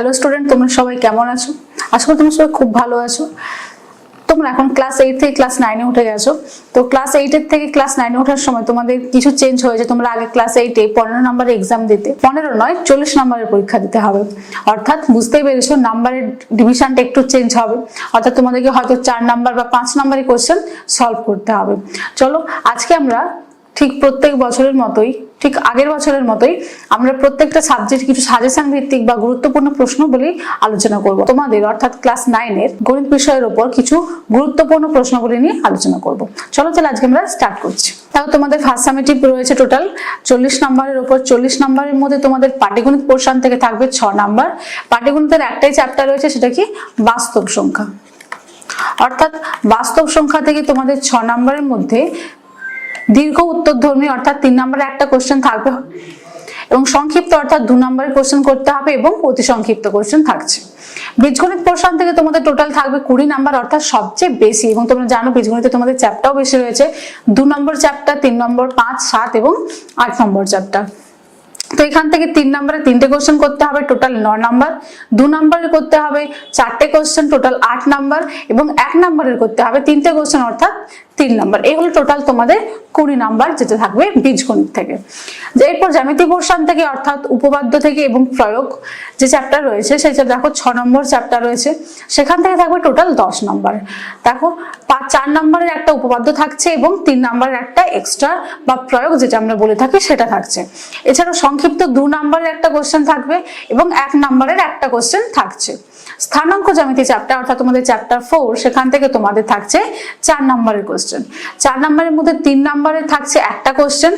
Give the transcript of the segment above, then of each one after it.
Hello student তোমরা সবাই কেমন আছো? আশা করি তোমরা সবাই খুব ভালো আছো। তোমরা এখন ক্লাস এইট থেকে ক্লাস নাইনে উঠে গেছো। তো ক্লাস এইটের থেকে ক্লাস নাইনে ওঠার সময় তোমাদের কিছু চেঞ্জ হয়েছে। তোমরা আগে ক্লাস এইটে পনেরো নাম্বারের এক্সাম দিতে। পনেরো নয়, চল্লিশ নাম্বারের পরীক্ষা দিতে হবে। অর্থাৎ বুঝতেই পেরেছ নাম্বারের ডিভিশনটা একটু চেঞ্জ হবে। অর্থাৎ তোমাদেরকে হয়তো চার নাম্বার বা পাঁচ নাম্বারের কোয়েশ্চেন সলভ করতে হবে। চলো, আজকে আমরা ঠিক প্রত্যেক বছরের মতোই ঠিক আগের বছরের মতোই আমরা প্রত্যেকটা সাবজেক্ট কিছু সাজেশন ভিত্তিক বা গুরুত্বপূর্ণ প্রশ্ন বলেই আলোচনা করব। তোমাদের অর্থাৎ ক্লাস নাইনের গণিত বিষয়ের উপর কিছু গুরুত্বপূর্ণ প্রশ্নগুলি নিয়ে আলোচনা করব। চলো তাহলে আজকে আমরা স্টার্ট করছি। তাহলে তোমাদের ফার্স্ট সামেটিভ রয়েছে টোটাল চল্লিশ নম্বরের উপর চল্লিশ নম্বরের মধ্যে তোমাদের পাটিগণিত পোর্শন থেকে থাকবে ছ নাম্বার। পাটিগণিতের একটাই চ্যাপ্টার রয়েছে, সেটা কি? বাস্তব সংখ্যা। অর্থাৎ বাস্তব সংখ্যা থেকে তোমাদের ছ নম্বরের মধ্যে দীর্ঘ উত্তর ধর্মী, অর্থাৎ তিন নম্বরে একটা কোশ্চেন থাকবে এবং সংক্ষিপ্ত, অর্থাৎ দু নম্বরের কোশ্চেন করতে হবে এবং অতি সংক্ষিপ্ত কোশ্চেন থাকছে। বীজগণিত পোর্শন থেকে তোমাদের টোটাল থাকবে কুড়ি নাম্বার অর্থাৎ সবচেয়ে বেশি এবং তোমরা জানো বীজগণিতে তোমাদের চ্যাপ্টারও বেশি রয়েছে। দু নম্বর চ্যাপ্টার তিন নম্বর, পাঁচ, সাত এবং আট নম্বর চ্যাপ্টার তো এখান থেকে তিন নম্বরে তিনটে কোশ্চেন করতে হবে টোটাল ন নাম্বার। দু নম্বরের করতে হবে চারটে কোশ্চেন টোটাল আট নাম্বার এবং এক নম্বরের করতে হবে তিনটে কোশ্চেন অর্থাৎ তিন নাম্বার। এই হলো টোটাল তোমাদের কুড়ি নাম্বার যেটা থাকবে বীজগণিত থেকে। যে এরপর জ্যামিতি পোর্শন থেকে, অর্থাৎ উপপাদ্য থেকে এবং প্রয়োগ যে চ্যাপ্টার রয়েছে, সেটা দেখো, ছ নম্বর চ্যাপ্টার রয়েছে। সেখান থেকে থাকবে টোটাল দশ নম্বর। দেখো পাঁচ চার নম্বরের একটা উপপাদ্য থাকছে এবং তিন নম্বরের একটা এক্সট্রা বা প্রয়োগ যেটা আমরা বলে থাকি সেটা থাকছে। এছাড়াও সংক্ষিপ্ত দু নম্বরের একটা কোশ্চেন থাকবে এবং এক নম্বরের একটা কোশ্চেন থাকছে। স্থানাঙ্ক জ্যামিতি চ্যাপ্টার অর্থাৎ তোমাদের চ্যাপ্টার ফোর সেখান থেকে তোমাদের থাকছে চার নম্বরের কোশ্চেন চার নম্বরের মধ্যে তিন নম্বরের থাকছে একটা কোশ্চেন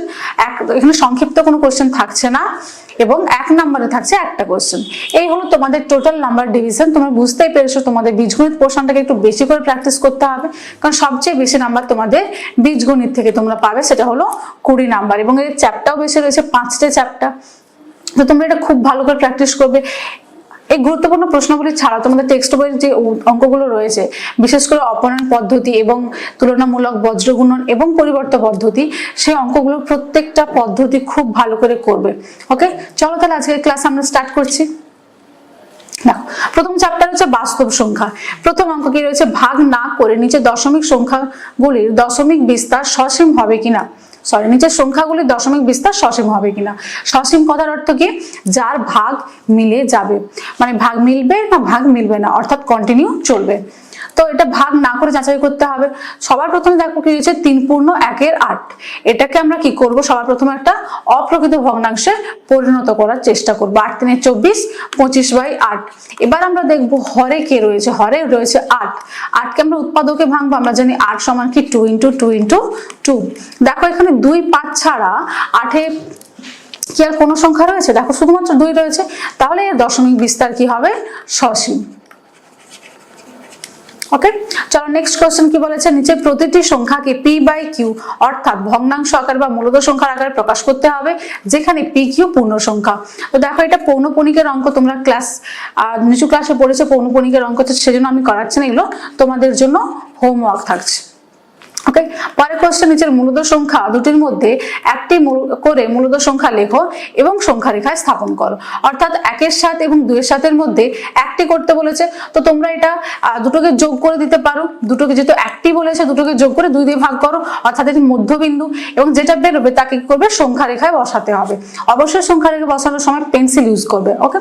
এক, এখানে সংক্ষিপ্ত কোনো কোশ্চেন থাকছে না। এবং এক নম্বরে থাকছে একটা কোশ্চেন এই হলো তোমাদের টোটাল নাম্বার ডিভিশন তোমরা বুঝতেই পেরেছ তোমাদের বীজগণিত পোর্শনটাকে একটু বেশি করে প্র্যাকটিস করতে হবে, কারণ সবচেয়ে বেশি নাম্বার তোমাদের বীজগণিত থেকে তোমরা পাবে, সেটা হলো কুড়ি নাম্বার এবং এর চ্যাপ্টারও বেশি রয়েছে, পাঁচটা চ্যাপ্টার তো তোমরা এটা খুব ভালো করে প্র্যাকটিস করবে। এই গুরুত্বপূর্ণ প্রশ্নগুলি ছাড়া তোমাদের টেক্সট বইয়ের যে অঙ্কগুলো রয়েছে, বিশেষ করে অপনয়ন পদ্ধতি এবং তুলনামূলক বজ্রগুণন এবং পরিবর্তন পদ্ধতি, সেই অঙ্কগুলো প্রত্যেকটা পদ্ধতি খুব ভালো করে করবে। ওকে চলো তাহলে আজকের ক্লাস আমরা স্টার্ট করছি। দেখো, প্রথম চ্যাপ্টার হচ্ছে বাস্তব সংখ্যা। প্রথম অঙ্ক কি রয়েছে? ভাগ না করে নিচে দশমিক সংখ্যাগুলির দশমিক বিস্তার সসীম হবে কিনা? সরি নিচের সংখ্যাগুলির দশমিক বিস্তার সসীম হবে কিনা? সসীম কথার অর্থ কি? যার ভাগ মিলে যাবে। মানে ভাগ মিলবে না ভাগ মিলবে না, অর্থাৎ কন্টিনিউ চলবে। তো এটা ভাগ না করে যাচাই করতে হবে। সবার প্রথমে দেখো কি হয়েছে, তিন পূর্ণ, একের আট। এটাকে আমরা কি করব? সবার প্রথমে একটা অপ্রকৃত ভগ্নাংশে পরিণত করার চেষ্টা করব। আট তিনে চব্বিশ, পঁচিশ বাই আট। এবার আমরা দেখব হরে কে রয়েছে। হরে রয়েছে আট। আটকে আমরা উৎপাদকে ভাঙবো, আমরা জানি আট সমান কি? Two into two into, two. দেখো এখানে দুই পাঁচ ছাড়া আটে কি আর কোনো সংখ্যা রয়েছে? দেখো শুধুমাত্র দুই রয়েছে। তাহলে এর দশমিক বিস্তার কি হবে? সসীম। ওকে চলো নেক্সট কোশ্চেন কি বলেছে? নিচে প্রতিটি সংখ্যাকে পি বাই কিউ অর্থাৎ ভগ্নাংশ আকার বা মূলত সংখ্যার আকারে প্রকাশ করতে হবে, যেখানে পি কিউ পূর্ণ সংখ্যা। তো দেখো এটা পৌনপণিকের অঙ্ক, তোমরা ক্লাস নিচু ক্লাসে পড়েছে পৌনপণিকের অঙ্ক, তো সেজন্য আমি করাচ্ছি না এগুলো। তোমাদের জন্য হোমওয়ার্ক থাকছে। ওকে পরের কোশ্চেন নিচের মূলত সংখ্যা দুটির মধ্যে একটি করে মূলত সংখ্যা লেখো এবং সংখ্যা রেখায় স্থাপন করো। অর্থাৎ একের সাত এবং দুইয়ের সাতের মধ্যে একটি করতে বলেছে। তো তোমরা এটা দুটোকে যোগ করে দিতে পারো। দুটোকে যেহেতু একটি বলেছে, দুটোকে যোগ করে দুই দিয়ে ভাগ করো। অর্থাৎ এটি মধ্যবিন্দু এবং যেটা বেরোবে তাকে কি করবে? সংখ্যা রেখায় বসাতে হবে। অবশ্যই সংখ্যা রেখে বসানোর সময় পেন্সিল ইউজ করবে ওকে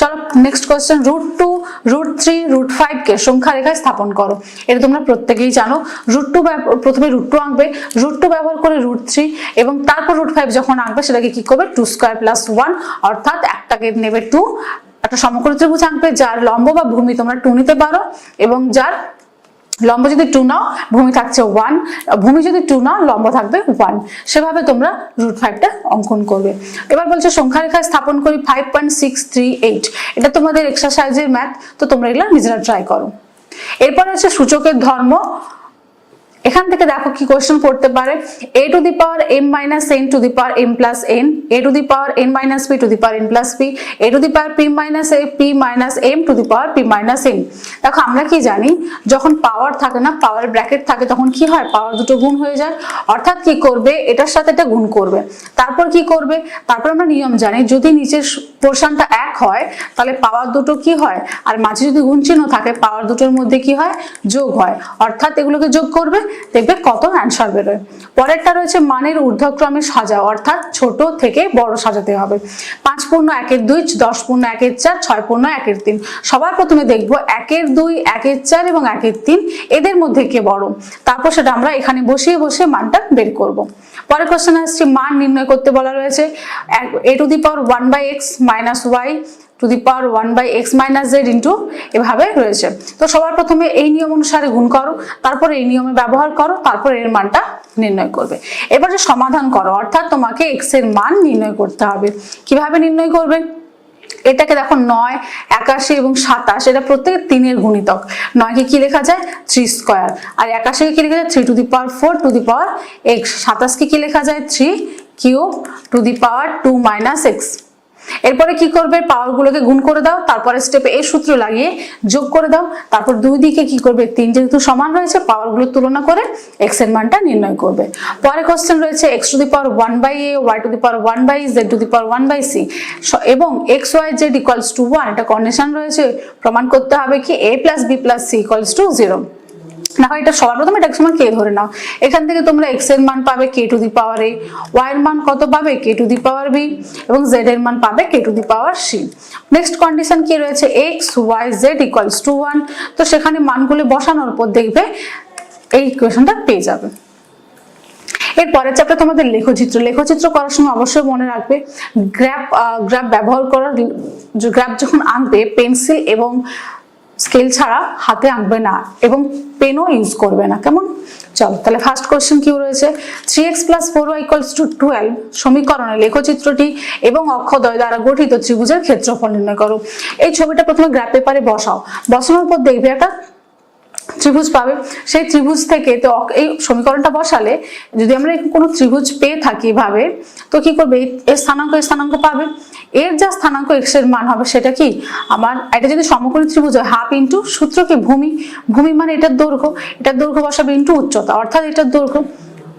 চলো next question root two root three root five কে সংখ্যা রেখায় স্থাপন করো। এটা তোমরা প্রত্যেকেই জানো। রুট টু প্রথমে রুট টু আঁকবে রুট টু ব্যবহার করে রুট থ্রি এবং তারপর রুট ফাইভ যখন আঁকবে সেটাকে কি করবে? টু স্কোয়ার প্লাস ওয়ান অর্থাৎ একটাকে নেবে টু একটা সমকোণী ত্রিভুজ আঁকবে, যার লম্ব বা ভূমি তোমরা টু নিতে পারো এবং যার লম্ব যদি টু নাও, ভূমি থাকছে ওয়ান ভূমি যদি টু নাও, লম্ব থাকবে ওয়ান সেভাবে তোমরা রুট ফাইভটা অঙ্কন করবে। এবার বলছে সংখ্যা রেখায় স্থাপন করি five point six three eight এটা তোমাদের এক্সারসাইজের ম্যাথ তো তোমরা এগুলো নিজেরা ট্রাই করো। এরপর হচ্ছে সূচকের ধর্ম। এখান থেকে দেখো কি কোয়েশ্চেন পড়তে পারে। A to the power m minus n to the power m plus n a to the power n minus p to the power n plus p a to the power p minus a p minus m to the power p minus n দেখো আমরা কি জানি, যখন পাওয়ার থাকে না পাওয়ার bracket থাকে, তখন কি হয়? পাওয়ার দুটো গুণ হয়ে যায়। অর্থাৎ কি করবে? এটার সাথে এটা গুণ করবে। তারপর কি করবে? তারপর আমরা নিয়ম জানি, যদি নিচের পোর্শনটা এক হয়, তাহলে পাওয়ার দুটো কি হয়? আর মাঝে যদি গুণ চিহ্ন থাকে পাওয়ার দুটোর মধ্যে কি হয়? যোগ হয়। অর্থাৎ এগুলোকে যোগ করবে দেখবে কত অ্যান্সার বেরোয়। পরেরটা রয়েছে মানের ঊর্ধ্বক্রমে সাজা, অর্থাৎ ছোট থেকে বড় সাজাতে হবে। পাঁচ পূর্ণ একের দুই, দশ পূর্ণ একের চার, ছয় পূর্ণ একের তিন। সবার প্রথমে দেখব একের দুই, একের চার এবং একের তিন, এদের মধ্যে কে বড়? তারপর সেটা আমরা এখানে বসিয়ে বসে মানটা বের করব। পরের কোশ্চেন আসছে মান নির্ণয় করতে বলা রয়েছে। A to the power one by x minus y to the power one by x minus z into এভাবে রয়েছে। তো সবার প্রথমে এই নিয়ম অনুসারে গুণ করো, তারপর এই নিয়মে ব্যবহার করো, তারপর এর মানটা নির্ণয় করবে। এবারে সমাধান করো, অর্থাৎ তোমাকে এক্সের মান নির্ণয় করতে হবে। কীভাবে নির্ণয় করবে? এটাকে দেখো নয়, একাশি এবং সাতাশ, এটা প্রত্যেক তিনের গুণিতক। নয়কে কি লেখা যায়? থ্রি স্কোয়ার আর একাশিকে কি লেখা যায়? Three to the power four to the power x সাতাশকে কি লেখা যায়? Three cube to the power two minus x এরপরে কি করবে? পাওয়ার গুলোকে গুণ করে দাও, তারপরে স্টেপে এই সূত্র লাগিয়ে যোগ করে দাও। তারপর দুই দিকে কি করবে? তিন যেহেতু সমান রয়েছে পাওয়ারগুলো তুলনা করে এক্সের মানটা নির্ণয় করবে। পরে কোশ্চেন রয়েছে x to the power one by a y to the power one by z to the power one by c, এবং x y z equals to one এটা কন্ডিশন রয়েছে। প্রমাণ করতে হবে কি? A plus b plus c equals to zero দেখো এটা সবার প্রথমে এটা সময় কে ধরে নাও। এখান থেকে তোমরা এক্সের মান পাবে k to the power A Y এর মান কত পাবে? K to the power b এবং জেড এর মান পাবে k to the power c next condition কি রয়েছে? X y z equals to one তো সেখানে মানগুলো বসানোর পর দেখবে এই ইকুয়েশনটা পেয়ে যাবে। এর পরের চ্যাপ্টার তোমাদের লেখচিত্র। লেখচিত্র করার সময় অবশ্যই মনে রাখবে গ্র্যাপ গ্র্যাপ ব্যবহার করার গ্র্যাপ যখন আঁকবে পেন্সিল এবং স্কেল ছাড়া হাতে আঁকবে না এবং পেনও ইউজ করবে না। কেমন? চলো, তাহলে ফার্স্ট কোয়েশ্চেন কি রয়েছে? Three x plus four y to twelve সমীকরণে লেখচিত্রটি এবং অক্ষদয় দ্বারা গঠিত ত্রিভুজের ক্ষেত্রফল নির্ণয় করো। এই ছবিটা প্রথমে গ্রাফ পেপারে বসাও। বসানোর পর দেখবে একটা ত্রিভুজ পাবে। সেই ত্রিভুজ থেকে তো এই সমীকরণটা বসালে যদি আমরা কোনো ত্রিভুজ পেয়ে থাকি ভাবে তো কি করবে? এর স্থানাঙ্ক এর স্থানাঙ্ক পাবে। এর যা স্থানাঙ্ক এক্সের মান হবে সেটা কি? আমার এটা যদি সমকোণী ত্রিভুজ হয় হাফ ইন্টু সূত্র কি ভূমি। ভূমি মানে এটার দৈর্ঘ্য। এটার দৈর্ঘ্য বসাবে ইন্টু উচ্চতা, অর্থাৎ এটার দৈর্ঘ্য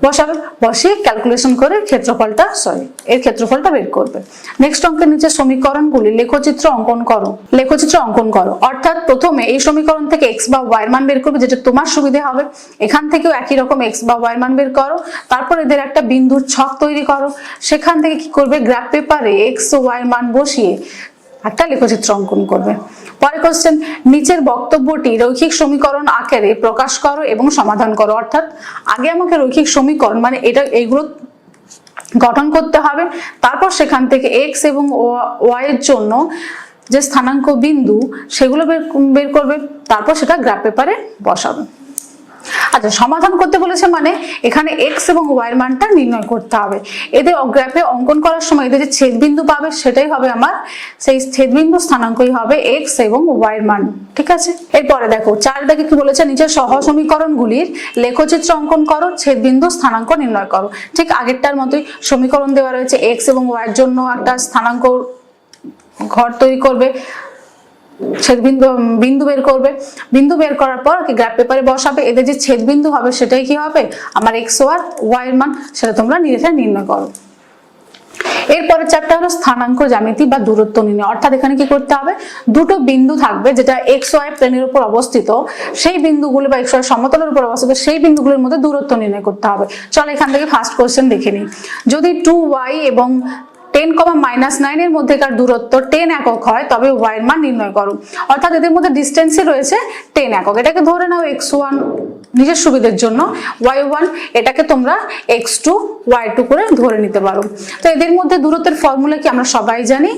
বসাবে বসিয়ে ক্যালকুলেশন করে ক্ষেত্রফলটা সরি এর ক্ষেত্রফলটা বের করবে। নেক্সট অঙ্কের নিচে সমীকরণগুলি লেখচিত্র অঙ্কন করো। লেখচিত্র অঙ্কন করো। অর্থাৎ প্রথমে এই সমীকরণ থেকে এক্স বা ওয়াই মান বের করবে, যেটা তোমার সুবিধে হবে। এখান থেকেও একই রকম এক্স বা ওয়াই মান বের করো। তারপর এদের একটা বিন্দুর ছক তৈরি করো। সেখান থেকে কি করবে? গ্রাফ পেপারে এক্স ও ওয়াই মান বসিয়ে একটা লেখচিত্র অঙ্কন করবে। পরে কোশ্চেন নিচের বক্তব্যটি রৈখিক সমীকরণ আকারে প্রকাশ করো এবং সমাধান করো। অর্থাৎ আগে আমাকে রৈখিক সমীকরণ মানে এটা, এইগুলো গঠন করতে হবে। তারপর সেখান থেকে এক্স এবং ওয়াই এর জন্য যে স্থানাঙ্ক বিন্দু, সেগুলো বের করবে। তারপর সেটা গ্রাফ পেপারে বসাবে। আচ্ছা সমাধান করতে বলেছে মানে এখানে এক্স এবং ওয়াই এর মানটা নির্ণয় করতে হবে। এদের গ্রাফে অঙ্কন করার সময় এদের যে ছেদবিন্দু পাবে সেটাই হবে আমার, সেই ছেদবিন্দু স্থানাঙ্কই হবে এক্স এবং ওয়াই এর মান, ঠিক আছে? এরপরে দেখো চার কি বলেছে? নিচের সহ সমীকরণগুলির লেখচিত্র অঙ্কন করো, ছেদবিন্দু স্থানাঙ্ক নির্ণয় করো। ঠিক আগেরটার মতোই সমীকরণ দেওয়া রয়েছে এক্স এবং ওয়াই এর জন্য একটা স্থানাঙ্ক ঘর তৈরি করবে। ছেদ বিন্দু বের করবে। বিন্দু বের করার পর কি গ্রাফ পেপারে বসাবে। এদের যে ছেদ বিন্দু হবে সেটাই কি হবে? আমার এক্স ওয়ার ওয়াই মান, সেটা তোমরা নিজেরা নির্ণয় করো। এরপরের চারটা হলো স্থানাঙ্ক জ্যামিতি বা দূরত্ব নির্ণয়। অর্থাৎ এখানে কি করতে হবে? দুটো বিন্দু থাকবে যেটা এক্স ওয়াই প্লেনের উপর অবস্থিত। সেই বিন্দুগুলো বা এক্স ওয়াই সমতলের উপর অবস্থিত, সেই বিন্দুগুলোর মধ্যে দূরত্ব নির্ণয় করতে হবে। চলো এখান থেকে ফার্স্ট কোশ্চেন দেখে নিই। যদি টু ওয়াই এবং টেন কমা মাইনাস নাইনের মধ্যেকার দূরত্ব টেন একক হয়, তবে ওয়াই এর মান নির্ণয় করো। অর্থাৎ এদের মধ্যে ডিস্টেন্সই রয়েছে টেন একক। এটাকে ধরে নাও এক্স ওয়ান নিজের সুবিধের জন্য। ওয়াই ওয়ান এটাকে তোমরা এক্স টু ওয়াই টু করে ধরে নিতে পারো। তো এদের মধ্যে দূরত্বের ফর্মুলা কি আমরা সবাই জানি?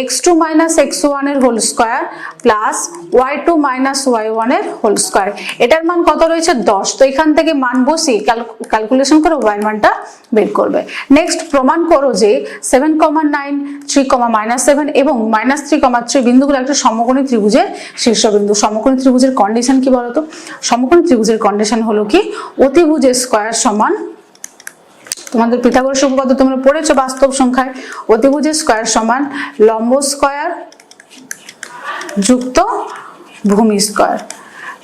এক্স টু মাইনাস এক্স ওয়ানের whole square plus y two minus y ওয়ানের হোল স্কোয়ার এটার মান কত রয়েছে? দশ। তো এখান থেকে মান বসিয়ে ক্যালকুলেশন করে ওয়াই মানটা বের করবে। নেক্সট প্রমাণ করো যে seven comma nine three comma minus seven এবং মাইনাস থ্রি কমা থ্রি বিন্দুগুলো একটা সমকোণী ত্রিভুজের শীর্ষবিন্দু। সমকোণী ত্রিভুজের কন্ডিশন কি বলতো? সমকোণী ত্রিভুজের কন্ডিশন হলো কি? অতিভুজের স্কোয়ার সমান তোমাদের পিথাগোরাস উপপাদ্য তোমরা পড়েছো বাস্তব সংখ্যায়। অতিভুজ স্কোয়ার সমান লম্ব স্কয়ার যুক্ত ভূমি স্কয়ার।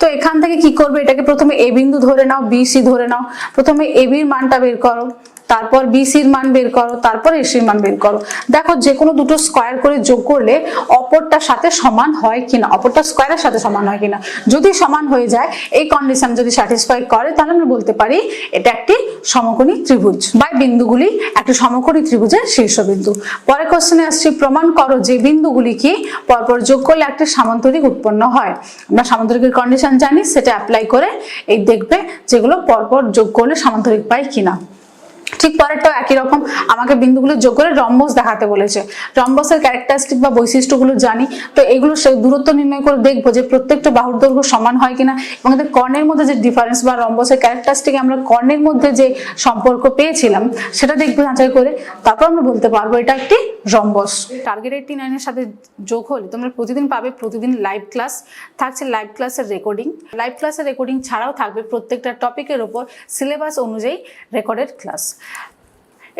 তো এখান থেকে কি করবে? এটাকে প্রথমে এ বিন্দু ধরে নাও, বি সি ধরে নাও। প্রথমে এ বির মানটা বের করো। তারপর বিসির মান বের করো, তারপর এসির মান বের করো। দেখো যে কোনো দুটো স্কোয়ার করে যোগ করলে অপরটার সাথে সমান হয় কিনা, অপরটা স্কোয়ারের সাথে সমান হয় কিনা। যদি সমান হয়ে যায়, এই কন্ডিশন যদি স্যাটিসফাই করে, তাহলে আমরা বলতে পারি এটা একটি সমকোণী ত্রিভুজ বা বিন্দুগুলি একটি সমকোণী ত্রিভুজের শীর্ষবিন্দু। পরে কোশ্চেনে আসছি, প্রমাণ করো যে বিন্দুগুলি কি পরপর যোগ করলে একটি সামান্তরিক উৎপন্ন হয়। আমরা সামান্তরিকের কন্ডিশন জানি, সেটা অ্যাপ্লাই করে এই দেখবে যেগুলো পরপর যোগ করলে সামান্তরিক পাই কিনা। ঠিক পরেরটাও একই রকম। আমাকে বিন্দুগুলো যোগ করে রম্বস দেখাতে বলেছে। রম্বসের ক্যারেক্টারিস্টিক বা বৈশিষ্ট্যগুলো জানি। তো এগুলো সে দূরত্ব নির্ণয় করে দেখব যে প্রত্যেকটা বাহুর দৈর্ঘ্য সমান হয় কিনা এবং এদের কর্ণের মধ্যে যে ডিফারেন্স বা রম্বসের ক্যারেক্টারিস্টিক আমরা কর্ণের মধ্যে যে সম্পর্ক পেয়েছিলাম, সেটা দেখব যাচাই করে। তারপর আমরা বলতে পারব এটা একটি রম্বস। টার্গেট এইটটি নাইনের সাথে যোগ হলে তোমরা প্রতিদিন পাবে প্রতিদিন লাইভ ক্লাস থাকছে লাইভ ক্লাসের রেকর্ডিং লাইভ ক্লাসের রেকর্ডিং ছাড়াও থাকবে প্রত্যেকটা টপিকের ওপর সিলেবাস অনুযায়ী রেকর্ডেড ক্লাস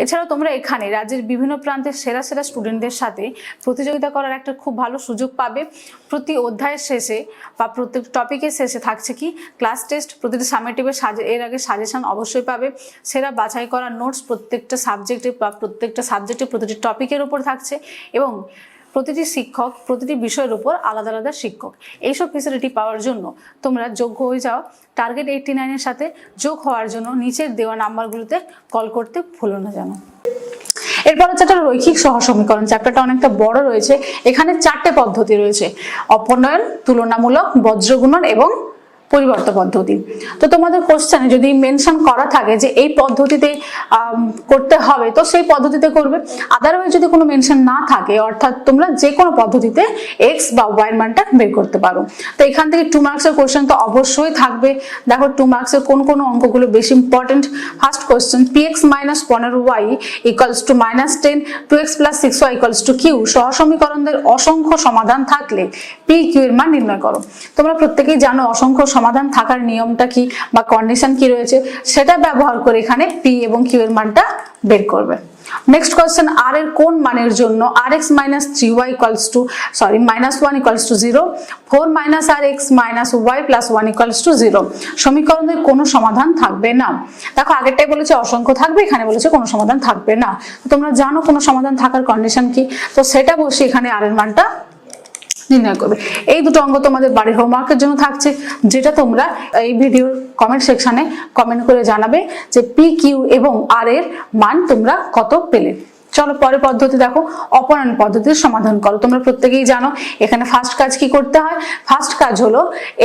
এছাড়াও তোমরা এখানে রাজ্যের বিভিন্ন প্রান্তের সেরা সেরা স্টুডেন্টদের সাথে প্রতিযোগিতা করার একটা খুব ভালো সুযোগ পাবে। প্রতি অধ্যায়ের শেষে বা প্রত্যেক টপিকের শেষে থাকছে কি? ক্লাস টেস্ট প্রতিটি সামেটিভের সাজে এর আগে সাজেশান অবশ্যই পাবে। সেরা বাছাই করা নোটস প্রত্যেকটা সাবজেক্টে বা প্রত্যেকটা সাবজেক্টে প্রতিটি টপিকের ওপর থাকছে এবং প্রতিটি শিক্ষক, প্রতিটি বিষয়ের উপর আলাদা আলাদা শিক্ষক। এইসব ফেসিলিটি পাওয়ার জন্য তোমরা যোগ্য হয়ে যাও। টার্গেট এইটটি নাইনের সাথে যোগ হওয়ার জন্য নিচের দেওয়া নাম্বারগুলোতে কল করতে ভুলো না যেন। এরপর হচ্ছে একটা রৈখিক সহসমীকরণ চ্যাপ্টারটা অনেকটা বড় রয়েছে। এখানে চারটে পদ্ধতি রয়েছে। অপনয়ন তুলনামূলক, বজ্রগুণন এবং পরিবর্তন পদ্ধতি। তো তোমাদের কোশ্চেনে যদি মেনশন করা থাকে যে এই পদ্ধতিতে করতে হবে, তো সেই পদ্ধতিতে করবে। আদারওয়াইজ যদি কোনো মেনশন না থাকে, অর্থাৎ তোমরা যে কোনো পদ্ধতিতে এক্স বা ওয়াই মানটা বের করতে পারো। তো এখান থেকে টু মার্কসের কোশ্চেন তো অবশ্যই থাকবে। দেখো টু মার্কসের কোন কোন অঙ্কগুলো বেশি important first question p x minus পনেরো y equals to minus ten two x plus six y equals to q সহসমীকরণদের অসংখ্য সমাধান থাকলে পি কিউ এর মান নির্ণয় করো। তোমরা প্রত্যেকেই জানো অসংখ্য সমাধান থাকার নিয়মটা কি বা কন্ডিশন কি রয়েছে সেটা ব্যবহার করে এখানে পি এবং কিউ এর মানটা বের করবে। নেক্সট কোয়েশ্চেন আর এর কোন মানের জন্য r x minus three y equals to sorry minus one equals to zero four minus r x minus y plus one equals to zero সমীকরণের কোনো সমাধান থাকবে না। দেখো, আগেরটাই বলেছে অসংখ্য থাকবে, এখানে বলেছে কোনো সমাধান থাকবে না। তোমরা জানো কোনো সমাধান থাকার কন্ডিশন কি? তো সেটা বসে এখানে আর এর মানটা নির্ণয় করবে। এই দুটো অঙ্গ তোমাদের বাড়ির হোমওয়ার্কের জন্য থাকছে, যেটা তোমরা এই ভিডিওর কমেন্ট সেকশানে কমেন্ট করে জানাবে যে পি কিউ এবং আর এর মান তোমরা কত পেলে। চলো পরের পদ্ধতি দেখো অপনয়ন পদ্ধতির সমাধান করো। তোমরা প্রত্যেকেই জানো, এখানে ফার্স্ট কাজ কি করতে হয়? ফার্স্ট কাজ হলো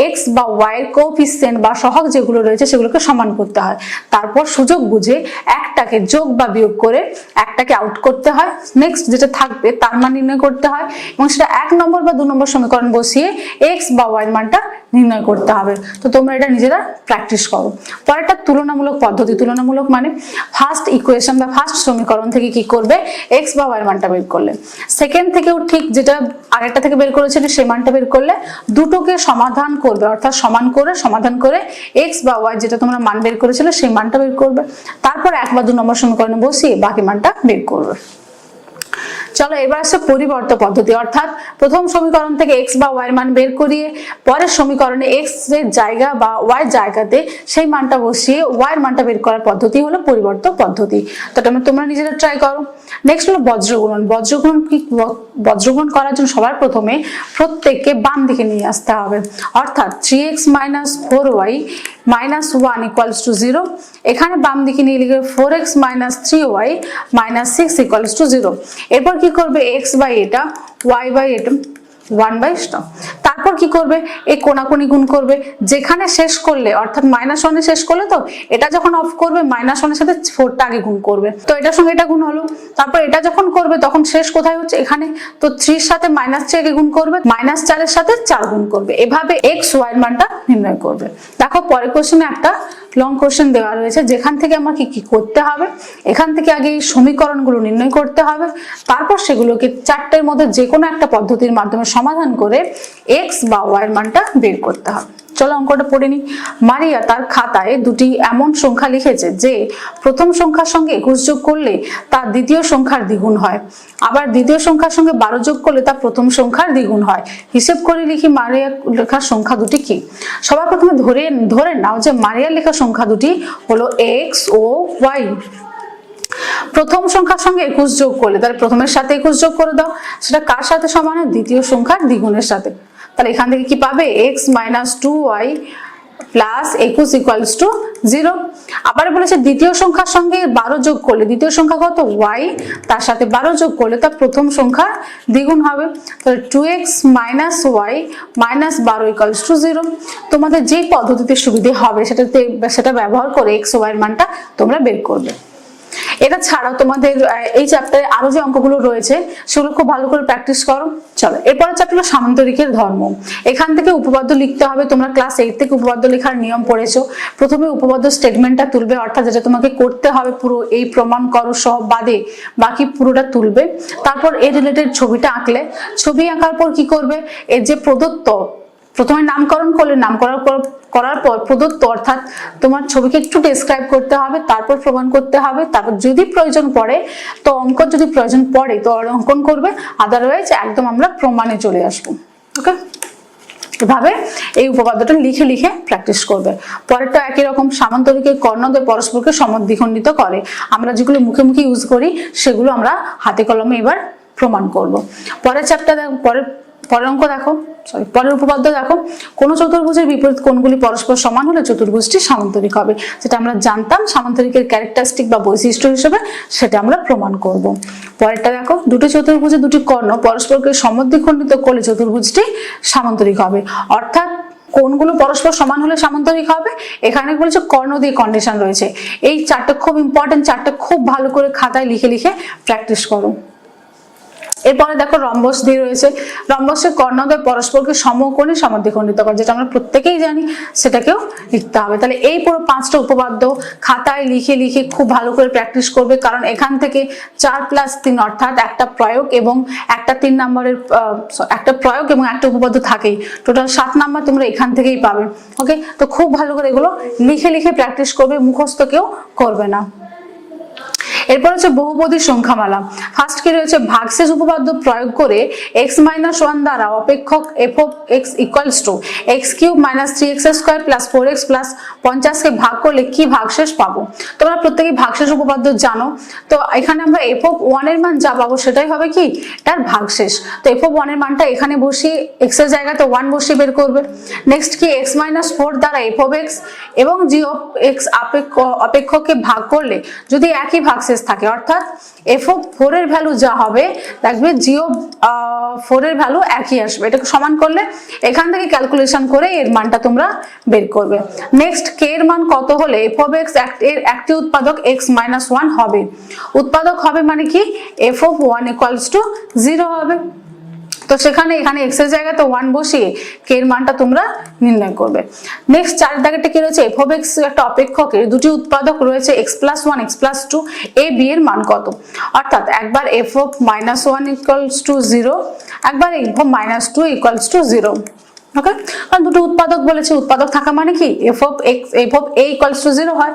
এক্স বা ওয়াই এর কোফিসিয়েন্ট বা সহগ যেগুলো রয়েছে সেগুলোকে সমান করতে হয়। তারপর সুযোগ বুঝে একটাকে যোগ বা বিয়োগ করে একটাকে আউট করতে হয়। নেক্সট যেটা থাকবে, তার মান নির্ণয় করতে হয়। এবং সেটা এক নম্বর বা দু নম্বর সমীকরণ বসিয়ে এক্স বা ওয়াই মানটা নির্ণয় করতে হবে। তো তোমরা এটা নিজেরা প্র্যাকটিস করো। পরেরটা তুলনামূলক পদ্ধতি। তুলনামূলক মানে ফার্স্ট ইকুয়েশন বা ফার্স্ট সমীকরণ থেকে কি করবে? এক্স বা ওয়াই মানটা বের করলে। সেকেন্ড থেকেও ঠিক যেটা আরেকটা থেকে বের করেছিল সেই মানটা বের করলে দুটোকে সমাধান করবে। অর্থাৎ সমান করে, সমাধান করে এক্স বা ওয়াই যেটা তোমরা মান বের করেছিলে সেই মানটা বের করবে। তারপর এক বা দু নম্বর সমীকরণে বসিয়ে বাকি মানটা বের করবে। চলো এবার আসছে পরিবর্তন পদ্ধতি। অর্থাৎ প্রথম সমীকরণ থেকে এক্স বা ওয়াই মান বের করিয়ে পরের সমীকরণে এক্সের জায়গা বা ওয়াই জায়গাতে সেই মানটা বসিয়ে ওয়াই মানটা বের করার পদ্ধতি হলো পরিবর্তন পদ্ধতি। তো তোমরা নিজেরা ট্রাই করো। নেক্সট হলো বজ্রগুণন। বজ্রগুণন কি বজ্রগুণন করার জন্য সবার প্রথমে প্রত্যেককে বাম দিকে নিয়ে আসতে হবে। অর্থাৎ three x minus four y minus one equals to zero এখানে বাম দিকে নিয়ে লিখে four x minus three y minus six equals to zero এরপর কি করবে? এক্স বাই এটা ওয়াই বাই এটা ওয়ান বাই তারপর কি করবে? এই কোনাকুনি গুণ করবে। যেখানে শেষ করলে, অর্থাৎ মাইনাস ওয়ানে শেষ করলে তো, এটা যখন অফ করবে মাইনাস ওয়ানের সাথে ফোরটা আগে গুণ করবে। তো এটার সঙ্গে এটা গুণ হলো। তারপর এটা যখন করবে, তখন শেষ কোথায় হচ্ছে? এখানে। তো থ্রির সাথে মাইনাস থ্রি আগে গুণ করবে মাইনাস চারের সাথে চার গুণ করবে। এভাবে এক্স ওয়াই মানটা নির্ণয় করবে। দেখো, পরের কোশ্চেনে একটা লং কোশ্চেন দেওয়া রয়েছে, যেখান থেকে আমাকে কি করতে হবে, এখান থেকে আগে এই সমীকরণগুলো নির্ণয় করতে হবে, তারপর সেগুলোকে চারটের মধ্যে যে কোনো একটা পদ্ধতির মাধ্যমে সমাধান করে এক্স বা ওয়াই এর মানটা বের করতে হবে। চলো অঙ্কটা পড়ে নি মারিয়া তার খাতায় দুটি এমন সংখ্যা লিখেছে যে প্রথম সংখ্যার সঙ্গে একুশ যোগ করলে তার দ্বিতীয় সংখ্যার দ্বিগুণ হয়। আবার দ্বিতীয় সংখ্যার সঙ্গে বারো যোগ করলে তা প্রথম সংখ্যার দ্বিগুণ হয়। হিসেব করে লিখি মারিয়া লেখার সংখ্যা দুটি কি? সবার প্রথমে ধরে ধরে নাও যে মারিয়া লেখা সংখ্যা দুটি হলো এক্স ও ওয়াই প্রথম সংখ্যার সঙ্গে একুশ যোগ করলে তাহলে প্রথমের সাথে একুশ যোগ করে দাও। সেটা কার সাথে সমান হয়? দ্বিতীয় সংখ্যার দ্বিগুণের সাথে। তাহলে এখান থেকে কি পাবে? X minus two y plus একুশ ইকুয়ালস টু জিরো আবার বলেছে দ্বিতীয় সংখ্যার সঙ্গে বারো যোগ করলে, দ্বিতীয় সংখ্যা কত? ওয়াই তার সাথে বারো যোগ করলে তার প্রথম সংখ্যা দ্বিগুণ হবে। তাহলে two x minus y minus বারো ইকুয়ালস টু জিরো তোমাদের যেই পদ্ধতিতে সুবিধে হবে, সেটাতে, সেটা ব্যবহার করে এক্স ওয়াইয়ের মানটা তোমরা বের করবে। এটা ছাড়াও তোমাদের এই চ্যাপ্টারে আরও যে অঙ্কগুলো রয়েছে, সেগুলো খুব ভালো করে প্র্যাকটিস করো। চলো, এরপরের চ্যাপ্টার হলো সামান্তরিকের ধর্ম। এখান থেকে উপপাদ্য লিখতে হবে, তোমরা ক্লাস এইট থেকে উপপাদ্য লেখার নিয়ম পড়েছো। প্রথমে উপপাদ্য স্টেটমেন্টটা তুলবে, অর্থাৎ যেটা তোমাকে করতে হবে, পুরো এই প্রমাণ করো সব বাদে, বাকি পুরোটা তুলবে। তারপর এর রিলেটেড ছবিটা আঁকলে। ছবি আঁকার পর কি করবে? এর যে প্রদত্ত প্রথমে নামকরণ করলে নাম করার পর প্রদত্ত অর্থাৎ তোমার ছবিকে একটু ডেসক্রাইব করতে হবে, তারপর প্রমাণ করতে হবে, তারপর যদি প্রয়োজন পড়ে, তো অঙ্ক যদি প্রয়োজন পড়ে, তো অঙ্কন করবে আদারওয়াইজ একদম আমরা প্রমাণে চলে আসব ওকে এভাবে এই উপপাদ্যটা লিখে লিখে প্র্যাকটিস করবে। পরেরটা একই রকম সামান্তরিকের কর্ণদ্বয় পরস্পরকে সমদ্বিখণ্ডিত করে। আমরা যেগুলো মুখে মুখে ইউজ করি, সেগুলো আমরা হাতে কলমে এবার প্রমাণ করব। পরের চ্যাপ্টার পরের পরের অঙ্ক দেখো সরি পরের উপপাদ্য দেখো। কোন চতুর্ভুজের বিপরীত কোণগুলি পরস্পর সমান হলে চতুর্ভুজটি সামান্তরিক হবে। যেটা আমরা জানতাম, সামান্তরিকের ক্যারেক্টারিস্টিক বা বৈশিষ্ট্য হিসেবে সেটা আমরা প্রমাণ করব। পরেরটা দেখো, দুটি চতুর্ভুজে দুটি কর্ণ পরস্পরকে সমদ্বিখণ্ডিত করলে চতুর্ভুজটি সামান্তরিক হবে। অর্থাৎ কোনগুলো পরস্পর সমান হলে সামান্তরিক হবে। এখানে বলেছে কর্ণ দিয়ে কন্ডিশন রয়েছে। এই চারটা খুব ইম্পর্টেন্ট চারটা খুব ভালো করে খাতায় লিখে লিখে প্র্যাকটিস করো। এরপরে দেখো রম্বস দিয়ে রয়েছে। রম্বসের কর্ণদ্বয় পরস্পরকে সমকোণে সমদ্বিখণ্ডিত করে, যেটা আমরা প্রত্যেকেই জানি, সেটাকেও লিখতে হবে। তাহলে এই পুরো পাঁচটা উপপাদ্য খাতায় লিখে লিখে খুব ভালো করে প্র্যাকটিস করবে, কারণ এখান থেকে চার প্লাস তিন অর্থাৎ একটা প্রয়োগ এবং একটা তিন নম্বরের একটা প্রয়োগ এবং একটা উপপাদ্য থাকেই। টোটাল সাত নাম্বার তোমরা এখান থেকেই পাবে ওকে তো খুব ভালো করে এগুলো লিখে লিখে প্র্যাকটিস করবে মুখস্থ কেউ করবে না। এরপর হচ্ছে বহুপদীর সংখ্যামালা। ফার্স্ট কি রয়েছে ভাগশেষ উপপাদ্য প্রয়োগ করে এক্স মাইনাস ওয়ান দ্বারা অপেক্ষক f of x equals to x cube minus three x square plus four x plus পঞ্চাশকে ভাগ করলে কি ভাগশেষ পাবো? তোমরা প্রত্যেকেই ভাগশেষ উপপাদ্য জানো। তো এখানে আমরা এফ অফ ওয়ানের মান যা পাবো সেটাই হবে কি? তার ভাগশেষ। তো এফ অফ ওয়ানের মানটা এখানে বসিয়ে এক্সের জায়গাতে ওয়ান বসিয়ে বের করবে। নেক্সট কি এক্স মাইনাস ফোর দ্বারা এফ অফ এক্স এবং জি অফ এক্স অপেক্ষককে ভাগ করলে যদি একই ভাগশেষ থাকে। অর্থাৎ এফ ও ফোর এর ভ্যালু যা হবে, দেখবে জিও ফোর এর ভ্যালু একই আসবে। এটাকে সমান করলে এখান থেকে ক্যালকুলেশন করে এর মানটা তোমরা বের করবে। নেক্সট কে এর মান কত হলে এফ অফ এক্সের একটি উৎপাদক এক্স মাইনাস ওয়ান হবে। উৎপাদক হবে মানে কি? F of one equals to zero হবে। তো সেখানে এখানে এক্সের জায়গায় তো ওয়ান বসিয়ে কে এর মানটা তোমরা নির্ণয় করবে। নেক্সট চার দাগেটা কি রয়েছে? এফ অফ এক্স একটা অপেক্ষকের দুটি উৎপাদক রয়েছে x plus one x plus two a b এর মান কত? অর্থাৎ একবার f of minus one equals to zero একবার f of minus two equals to zero okay কারণ দুটো উৎপাদক বলেছে, উৎপাদক থাকা মানে কি? F of x f of a equals to zero হয়।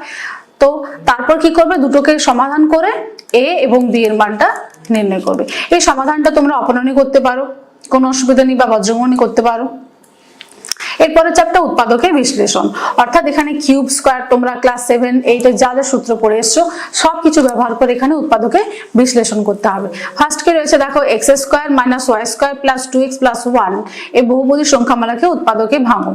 তো তারপর কি করবে? দুটোকে সমাধান করে এ এবং বি এর মানটা নির্ণয় করবে। এই সমাধানটা তোমরা অপনয়নী করতে পারো, কোনো অসুবিধা নেই বা বজ্রমণি করতে পারো। এরপরে চ্যাপ্টার উৎপাদকের বিশ্লেষণ। অর্থাৎ এখানে কিউব স্কোয়ার তোমরা ক্লাস সেভেন এইটে যা যা সূত্র পড়ে এসছো সব কিছু ব্যবহার করে এখানে উৎপাদকে বিশ্লেষণ করতে হবে। ফার্স্ট কি রয়েছে? দেখো x square minus y square plus two x plus one এই বহুপদী সংখ্যামালাকে উৎপাদকে ভাঙো।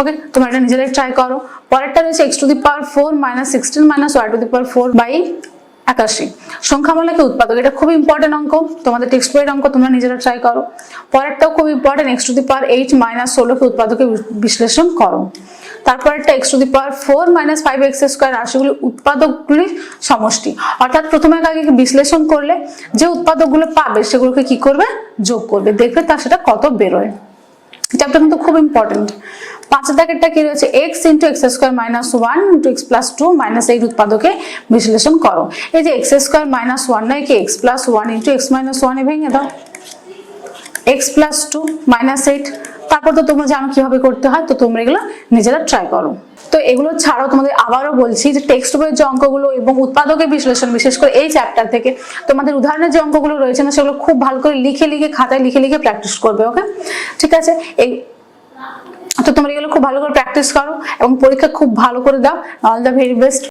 ওকে তোমরা এটা নিজেরাই ট্রাই করো। পরেরটা রয়েছে x to the power four minus sixteen minus y to the power four by একাশি। সংখ্যা সংখ্যামালাকে উৎপাদক, এটা খুব ইম্পর্টেন্ট অঙ্ক। তোমাদের টেক্সট বইয়ের অঙ্ক তোমরা নিজেরা ট্রাই করো। পরেরটাও খুব important x to the power eight minus ষোলোকে উৎপাদকে বিশ্লেষণ করো। তারপর একটা x to the power four minus five x square রাশিগুলি উৎপাদকগুলির সমষ্টি। অর্থাৎ প্রথমে আগে বিশ্লেষণ করলে যে উৎপাদকগুলো পাবে, সেগুলোকে কি করবে? যোগ করবে। দেখবে তার সেটা কত বেরোয়। চ্যাপ্টার কিন্তু খুব ইম্পর্টেন্ট পাঁচের দাগেরটা কি রয়েছে? X into x square minus one into x plus two minus eight উৎপাদকে বিশ্লেষণ করো। এই যে এক্স স্কোয়ার মাইনাস ওয়ান নয় কি? X plus one into x minus ওয়ানে ভেঙে দাও। X plus two minus eight তারপর তো তোমরা জানো কীভাবে করতে হয়, তো তোমরা এগুলো নিজেরা ট্রাই করো। তো এগুলো ছাড়াও তোমাদের আবারও বলছি যে টেক্সট বইয়ের যে অঙ্কগুলো এবং উৎপাদকের বিশ্লেষণ, বিশেষ করে এই চ্যাপ্টার থেকে, তোমাদের উদাহরণের যে অঙ্কগুলো রয়েছে না, সেগুলো খুব ভালো করে লিখে লিখে, খাতায় লিখে লিখে প্র্যাকটিস করবে ওকে ঠিক আছে? এই তো তোমরা এগুলো খুব ভালো করে প্র্যাকটিস করো এবং পরীক্ষা খুব ভালো করে দাও। All the very best